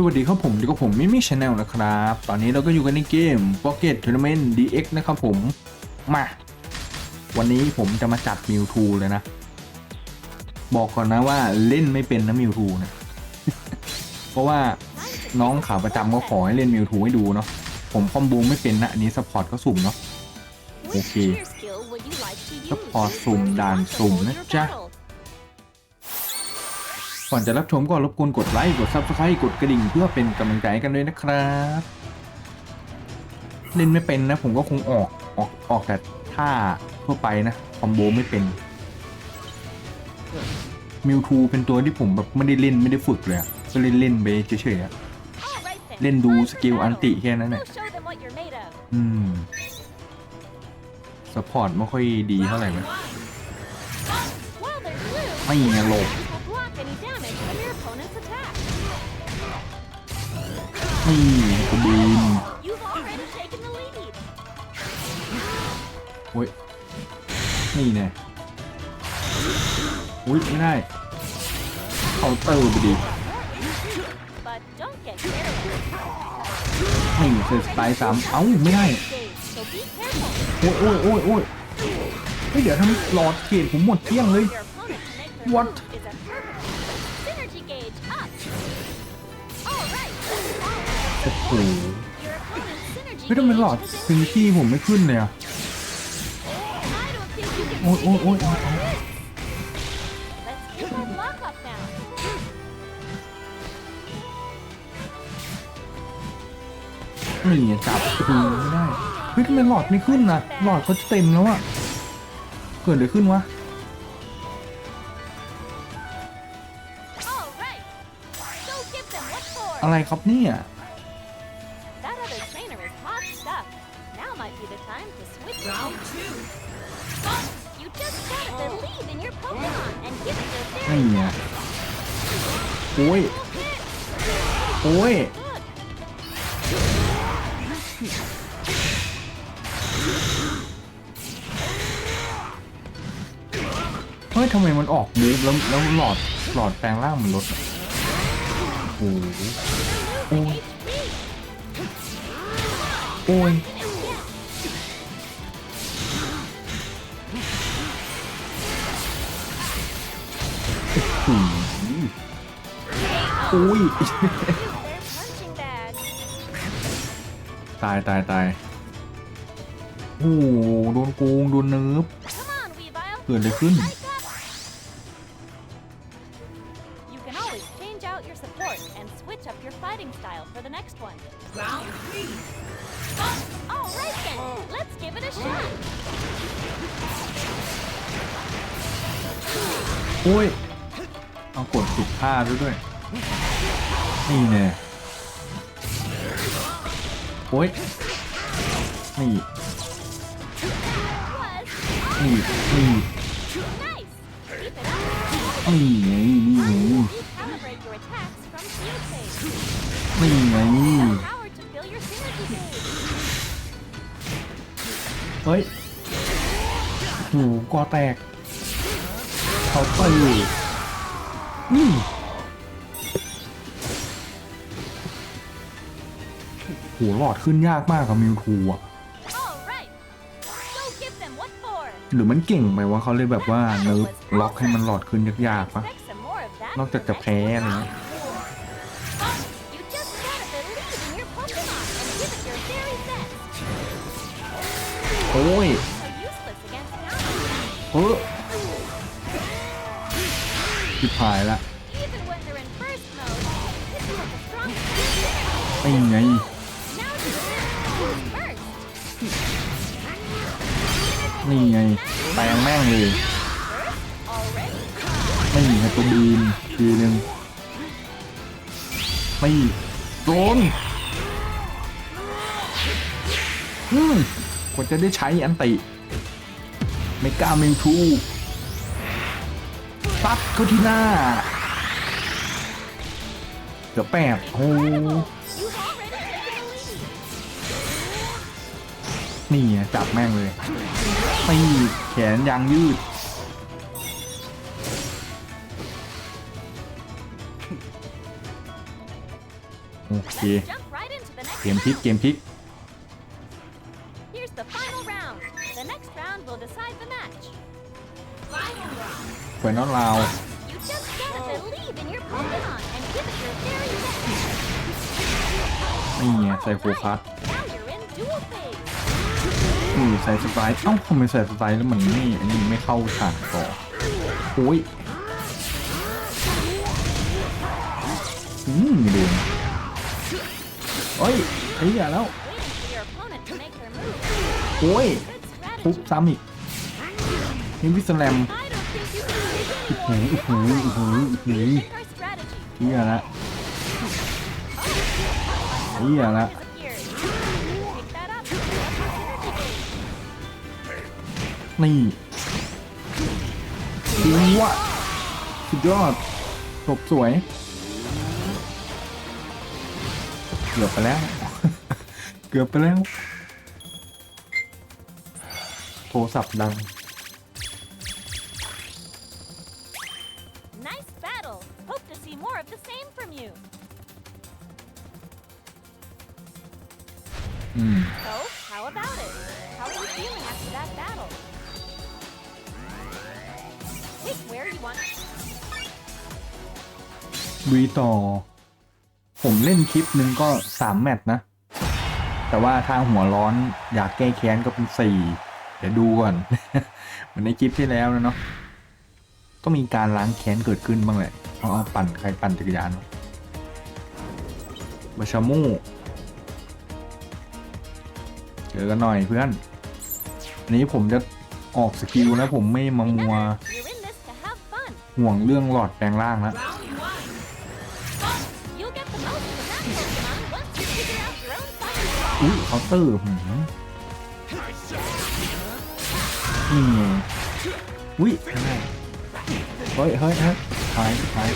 สวัสดีครับผมอยู่กับผมมิมิชแนลนะครับ ตอนนี้เราก็อยู่กันในเกม Pocket Tournament DX นะครับผม มา วันนี้ผมจะมาจัดมิวทูเลยนะ บอกก่อนนะว่าเล่นไม่เป็นนะมิวทูนะ เพราะว่าน้องขาประจำก็ขอให้เล่นมิวทูให้ดูเนาะ ผมคอมโบไม่เป็นนะอันนี้สปอร์ตก็สุ่มเนาะ โอเคก็พอสุ่มด่านสุ่มนะจ๊ะ ก่อนจะรับชมก็รบกวนกดไลค์กด Subscribe กดกระดิ่งเพื่อเป็นกำลังใจให้กันด้วยนะครับ เล่นไม่เป็นนะ ผมก็คงออกออกออกแต่ท่าทั่วไปนะคอมโบไม่เป็นมิวทูเป็นตัวที่ผมแบบไม่ได้เล่นไม่ได้ฝึกเลยอะก็เล่นเล่นๆไปเฉยๆอะเล่นดูสกิลอันติแค่นั้นแหละอืมสปอร์ตไม่ค่อยดีเท่าไหร่ไหมไม่ไงหลบ นี่กระบีนโอ้ย นี่แน่อุ้ยไม่ได้เขาน์เตอร์ไปดินี่เซอร์สไตล์สามเอ้าไม่ได้โอ้ยโอ้ยโอ้ยโอ้ยเฮ้ยเดี๋ยวทำหลอดเกตผมหมดเกลี้ยงเลย What? หเฮ้ยทำไมหลอดซิงกี้ผมไม่ขึ้นเลยอะโอ้ยโอ้ยโอ้ยเอาเอานี่งจับคือไม่ได้ เฮ้ยทำไมหลอดไม่ขึ้นนะหลอดเขาจะเต็มแล้วอะเกิดอะไรขึ้นวะอะไรครับเนี่ย อ้ยโอ้ยเฮ้ยทำไมมันออกมูฟแล้วแล้วหลอดหลอดแปลงร่างมันลดโอ้โหโอ้ยโอ้ย อุ้ย Their punching bag. ตายตายตายโอ้โหโดนโกงโดนเนิร์ฟ Come on, Weavile. เกิดอะไรขึ้น Wake up. You can always change out your support and switch up your fighting style for the next one. Round three. All right then, let's give it a shot. โอ้ย เอากดผิดท่าด้วยด้วย นี่เนี่ยโอ้ยนี่นี่นี่นี่ไงนี่ไงนี่ไงเฮ้ยหูกอแตกเขาไปนี่ หหลอดขึ้นยากมากกับมิวทูอะ All right. Go give them what for. หรือมันเก่งไปว่าเขาเลยแบบว่าเนิร์ฟล็อกให้มันหลอดขึ้นยากๆปะ Expect some more of that นอกจากจะแพ้อะไรเงี้ย You just gotta believe in your Pokemon and give it your very best. โอ้ย So useless against counters. เออจิบหายละ Even when they're in burst mode, this is like a strong ไอ้ไง นี่ไงแปลงแม่งเลยไม่มีตัวบีนทีหนึ่งไม่โดนอืมกว่าจะได้ใช้อันติเมกาเมนทูตัดเข้าที่หน้าเกือบแปดโอ้นี่ไงจับแม่งเลย ไม่แขนยางยืด โอเค Jump right into the next เกมพลิก เกมพลิก Here's the final round. The next round will decide the match. เปิดนอตราว You just gotta believe in your Pokemon and give it your very best. นี่ไงใส่โฟกัสือใส่สไตล์เองทำไมใส่สไตล์แล้วเหมือนนี่อันนี้ไม่เข้าฉากต่อโอ้ยอืมเดือนโอ้ยเฮียแล้วโอ้ยปุ๊บซ้ำอีกนี่วิสแลมอือหืออือหืออือหือเฮียละเฮียละ นี่ดีวะสุดยอดจบสวยเกือบไปแล้ว เกือบไปแล้ว โทรศัพท์ดัง วีต่อ ผมเล่นคลิปหนึ่งก็สามแมตช์นะ แต่ว่าถ้าหัวร้อนอยากแก้แค้นก็เป็นสี่เดี๋ยวดูก่อนเหมือนในคลิปที่แล้วนะเนาะต้องมีการล้างแค้นเกิดขึ้นบ้างแหละเอาเอาปั่นใครปั่นจักรยานวะบาชามูเจอกันหน่อยเพื่อนอันนี้ผมจะออกสกิลแล้วผมไม่มามัวห่วงเรื่องหลอดแปลงร่างแล้ว อุ้ยเคาน์เตอร์หืมนี่ไงอุ้ยไม่ได้เฮ้ยเฮ้ยเฮ้ยหายหาย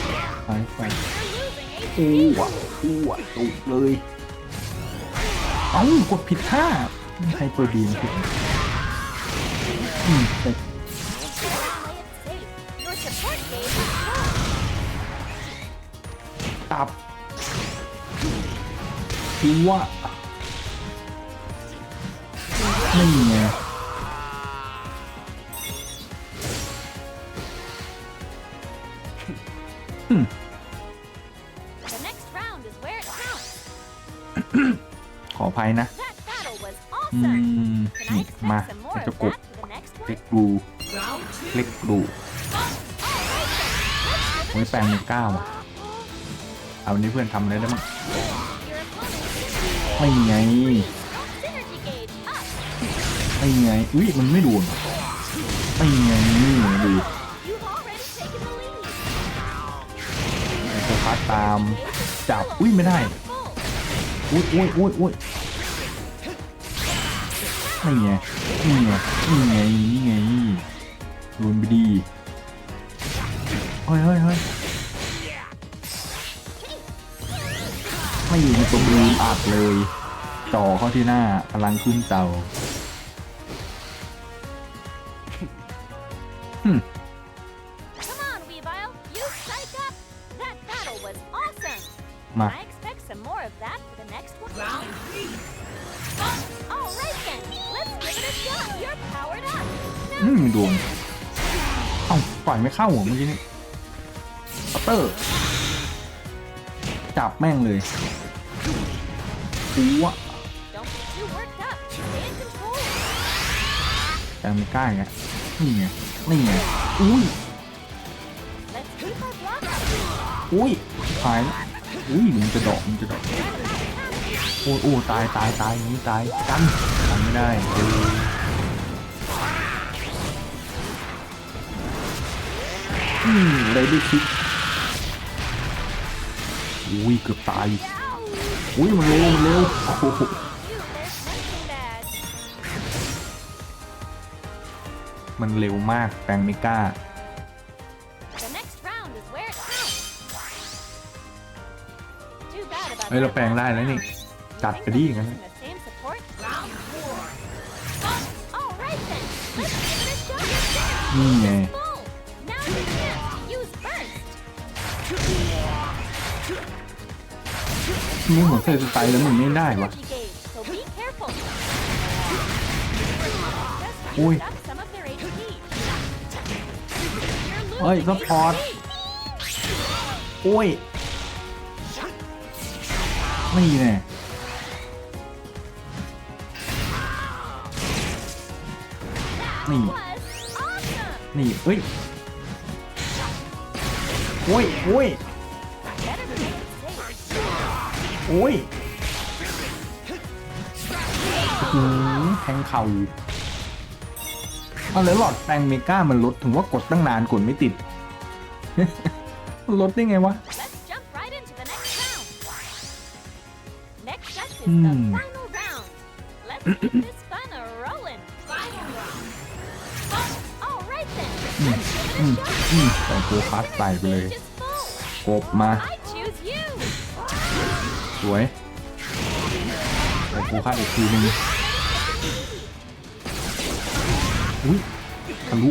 หายไป You're losing อู้ HP. วะอู้วะตุกเลยเอ้ากดผิดท่าใครตัวดีมผิดอืมแต่ Play it safe. Your support gauge is full. ตับคือว่า นี่ไง The next round is where it counts. ขออภัยนะ That battle was อื awesome. ม Can I นี่มา expect some more จะ of กบ that for the next เล็ one? กดูเล็กดู Alright then, let's give it a โอ้ยแปลง shot. เป็นเก้าอะเอาวันนี้เพื่อนทำอะไรได้บ้าง Your opponent ไม่ไง synergy gauge up. ไม่ไงอุ้ยมันไม่โดนไม่ไงนี่ดู You've already taken the lead. โฟกัสตามจับอุ้ยไม่ได้อุ้ยอุ้ยอุ้ยอุ้ยไม่ไงนี่ไงนี่ไงนี่ไงโดนไปดีเฮ้ยเฮ้ยเฮ้ยไม่อยู่ในตัวบูมอัดเลยจ่อเข้าที่หน้าพลังขึ้นเตา อืมโดนเอ้าปล่อยไม่เข้าหัวเมื่อกี้นี่ปัตเตอร์ จับแม่งเลยกูอะแต่ไม่กล้าไงนี่ไงนี่ไงอุ้ยอุ้ยหายแล้วอุ้ยมันจะดอกมันจะดอกโอ้ยโอ้ตายตายตายอย่นี้ตายกันทำไม่ได้ อออืมเลยได้คิดอุ้ยเกือบตาย Ow! อุ้ยมันเร็วมันเร็วโอ้โห You missed nothing bad. มันเร็วมากแปลงไม่กล้า The next round is where it counts. Too bad about เฮ้ยเรา that แปลง last ได้แล้วนี่ round. You จัด think ไปดิ I'm อย่างนั้น using the ไม่เหมือนเคยไปแล้วมันไม่ได้วะอุ้ยเฮ้ยก็พอดอุ้ยนี่แน่นี่ นี่เฮ้ยอุ้ยอุ้ย อ้ยหืมแทงเข่าเอาแล้วหลอดแปลงเมกามันลดถึงว่ากดตั้งนานกดไม่ติดมันลดได้ไงวะ Let's jump right into the next round. Next up is Hmm. the final round. Let's keep this fun a rolling. Final round. All right then. Let's give อืม it a shot. อืมใส่ตัวพาสใส่ไปเลย Stage is full. กบมา I choose you. สวยแต่กูฆ่าอีกทีนึงอุ้ยทะลุ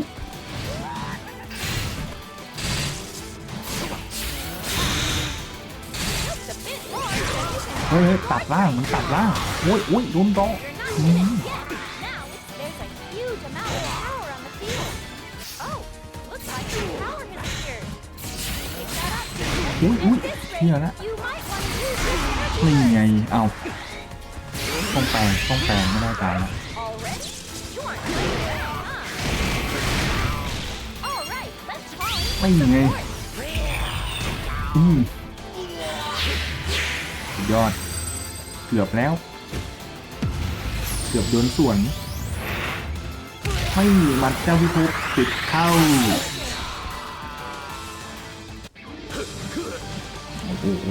เฮ้ยตัดล่างมันตัดล่างโอ้ยโอ้ยรุมโตอุ้ยอุ้ยเนี่ยนะ นี่ไง เอาต้องแปลงต้องแปลงไม่ได้ตายละ Already? You aren't playing well, huh? All right, let's call in ไม่ some ไง อืมยอด เกือบแล้ว เกือบโดนส่วน ไม่มัดเจ้าพิภพติดเข้า โอ้โห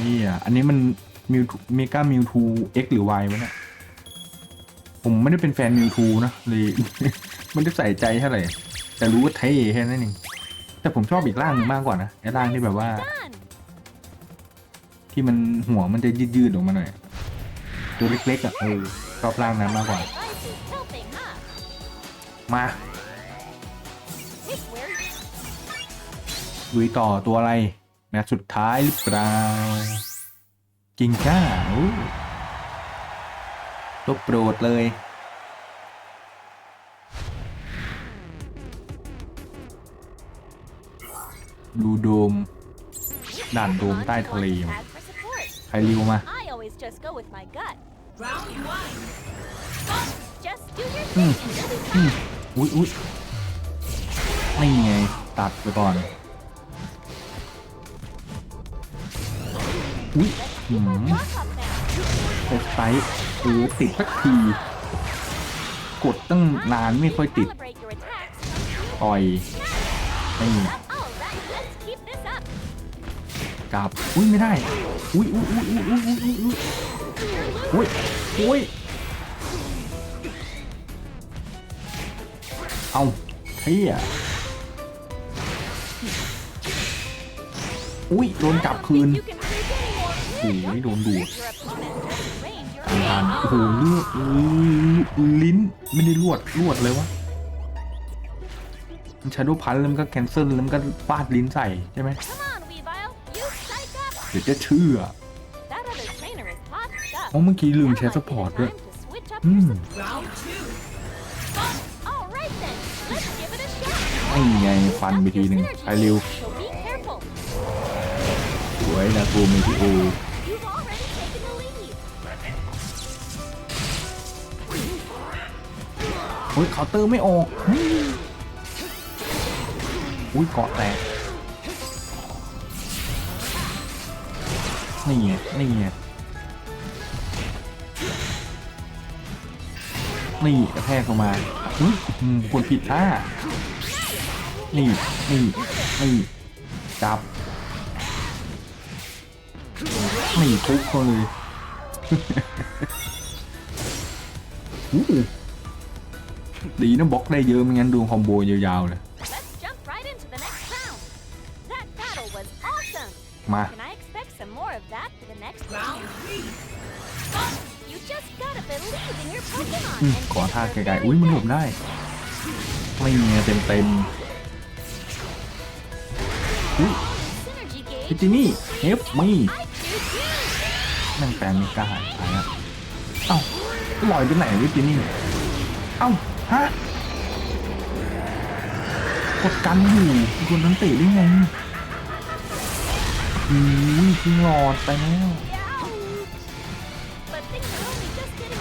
นี่อะอันนี้มันมิวเมกามิวทูเอ็กหรือ Y วะเนี่ย ผมไม่ได้เป็นแฟนมิวทูนะเลยไม่ได้ใส่ใจเท่าไหร่ แต่รู้ว่าเท่แค่นั้นเองแต่ผมชอบอีกร่างหนึงมากกว่านะไอ้ร่างที่แบบว่า Done. ที่มันหัวมันจะยืดๆออกมาหน่อยตัวเล็กๆอะเออชอบร่างนั้นมากกว่า Advice is helping, huh? มา Pick where you ลุยต่อตัวอะไร นะสุดท้ายหรือเปล่ากิงจ้าโอ้ตบโปรดเลย ดูโดม ด่านโดมใต้ทะเลใครริวมาอุ้ยอุ้ยไม่ไง ตัดไปก่อน อุ้ยหืมเอสไตโอ้ติดสักที กดตั้งนานไม่ค่อยติด ต่อยนี่กลับ อุ้ยไม่ได้ อุ้ยอุ้ยอุ้ยอุ้ยอุ้ยอุ้ยอุ้ยอุ้ยอุ้ยเอาเที่ยอุ้ยโดนจับคืน โอ้ยโดนดูดทำทานโอ้โหเลือดลิ้นไม่ได้ลวดลวดเลยวะมันชาดูพันแล้วมันก็แคนเซิลแล้วมันก็ปาดลิ้นใส่ใช่ไหมเดี๋ยวจะเชื่อโอ้เมื่อกี้ลืมแชร์สปอร์ตด้วยอืมนี่ไงฟันไปทีหนึ่งไอริวสวยนะกูมีที่อู ฮ้ยเคาน์เตอร์ไม่ออกอุ้ยเกาะแตกนี่ไงนี่ไงนี่กระแทกเข้ามาอุ้ยอืมกดผิดท่านี่นี่นี่จับนี่ทุบเขาเลยอู้ ดีนะบล็อกได้เยอะไม่งั้นดวงคอมโบยาวๆเลย Let's jump right into the next round. That battle was awesome. มา Can I expect some more of that for the next Round round? three. You just gotta believe in your Pokemon. อืม and ขอ get ท่า your ไกล very ๆอุ้ยมันหลบ best. ได้ ไม่เงี้ยเต็มเต็มๆอุ้ย Synergy พิ gauge. ตินี่เฮฟมี I choose นั่งแปลงไม่กล้าหายไปอะเอ้าลอยไปไหนวิจินี่ เอ้า ฮะกดกันอยู่คุณตันติได้ไงอืมจริงหลอดไปแล้ว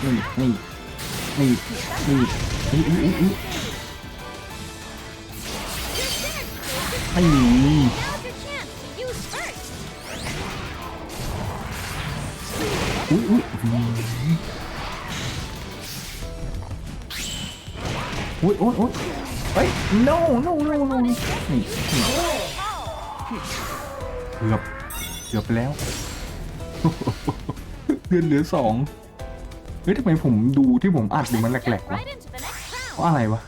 นี่นี่นี่นี่นี่นี่นี่นี่นี่อุ้ยอุ้ย อุ้ยอุ้ยอุ้ยเฮ้ย no no no no นี่นี่เกือบเกือบไปแล้วเดือนเหลือสองเฮ้ยทำไมผมดูที่ผมอัดดูมันแหล Jump กๆวะ right into the next เพ round. ราะอะไรวะ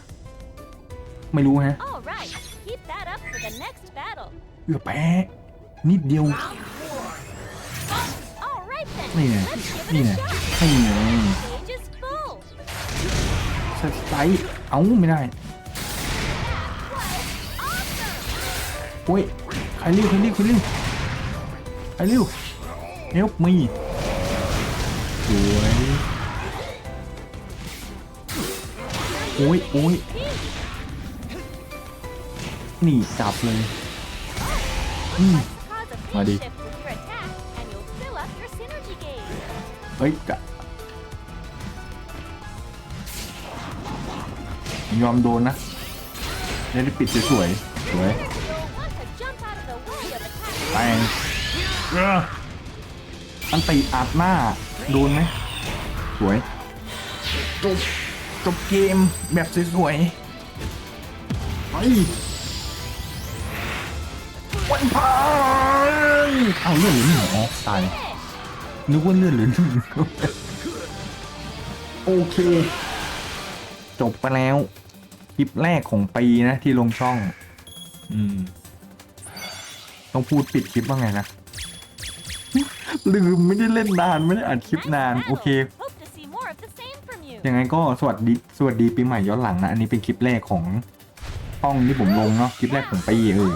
ไม่รู้ฮะ All right, keep that up for the next battle. เกือบแพ้นิดเดียว All right then, นี่ไง let's give นี่ it ไง a shot. นี่ไง Stage is full. สไตล์เอ้าไม่ได้ Awesome. โอ้ยใครริ้วใครริ้วใครริ้วใครริ้วเฮลมีสวยโอ้ยโอ้ย Pete, นี่จับเลยอืม cause a phase Buddy. shift with ยอมโดนนะจะได้ปิดสวยๆสวยแปงอันตีอัดหน้า โดนไหมสวยจบจบเกมแบบสวยๆไปวันพายเอาเลื่อนหรือหนึ่งอ๋อตายนึกว่าเลื่อนหรือหนึ่งโอเค จบไปแล้ว คลิปแรกของปีนะที่ลงช่อง อืม ต้องพูดปิดคลิปว่าไงนะ ลืมไม่ได้เล่นนาน ไม่ได้อัดคลิป Nice นาน battle. โอเค Hope to see more of the same from you. ยังไงก็สวัสดีสวัสดีปีใหม่ย้อนหลังนะ อันนี้เป็นคลิปแรกของช่องที่ผมลงเนาะคลิปแรกของปีเออ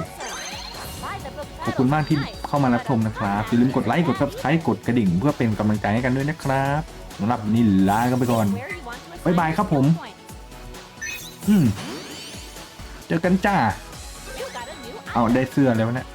Buy the book ขอบคุณมากที่เข้ามารับชมนะครับอย่าลืมกดไลค์กด subscribe กดกระดิ่ง เพื่อเป็นกำลังใจให้กันด้วยนะครับสำหรับวันนี้ลากันไปก่อน Where you want to assign บ๊ายบายครับผม points. อืมเจอกันจ้า เอาได้เสื้อแล้วเนี่ย